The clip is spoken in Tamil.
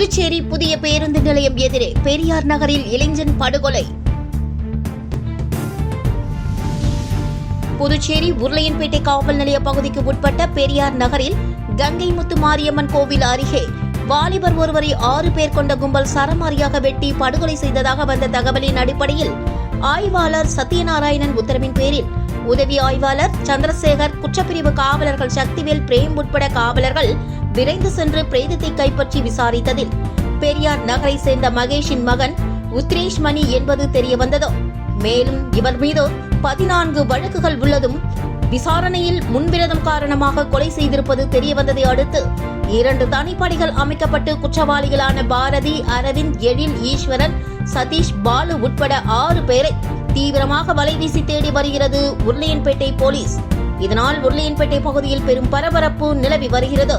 புதுச்சேரி புதிய பேருந்து நிலையம் எதிரே பெரியார் நகரில் இளைஞன் படுகொலை. புதுச்சேரி உருளையன்பேட்டை காவல் நிலைய பகுதிக்கு உட்பட்ட பெரியார் நகரில் கங்கை முத்து மாரியம்மன் கோவில் அருகே வாலிபர் ஒருவரை ஆறு பேர் கொண்ட கும்பல் சரமாரியாக வெட்டி படுகொலை செய்ததாக வந்த தகவலின் அடிப்படையில் ஆய்வாளர் சத்யநாராயணன் உத்தரவின் பேரில் உதவி ஆய்வாளர் சந்திரசேகர் குற்றப்பிரிவு காவலர்கள் சக்திவேல் பிரேம் உட்பட காவலர்கள் விரைந்து சென்று பிரேதத்தை கைப்பற்றி விசாரித்ததில் பெரியார் நகரை சேர்ந்த மகேஷின் மகன் உத்ரேஷ் மணி என்பது தெரியவந்ததோ. மேலும் இவர் மீது பதினான்கு வழக்குகள் உள்ளதும் விசாரணையில் முன்விரதம் காரணமாக கொலை செய்திருப்பது தெரியவந்ததை அடுத்து இரண்டு தனிப்படைகள் அமைக்கப்பட்டு குற்றவாளிகளான பாரதி அரவிந்த் எழில் ஈஸ்வரன் சதீஷ் பாலு உட்பட ஆறு பேரை தீவிரமாக வலைவீசி தேடி வருகிறது உருளையன்பேட்டை போலீஸ். இதனால் உருளையன்பேட்டை பகுதியில் பெரும் பரபரப்பு நிலவி வருகிறது.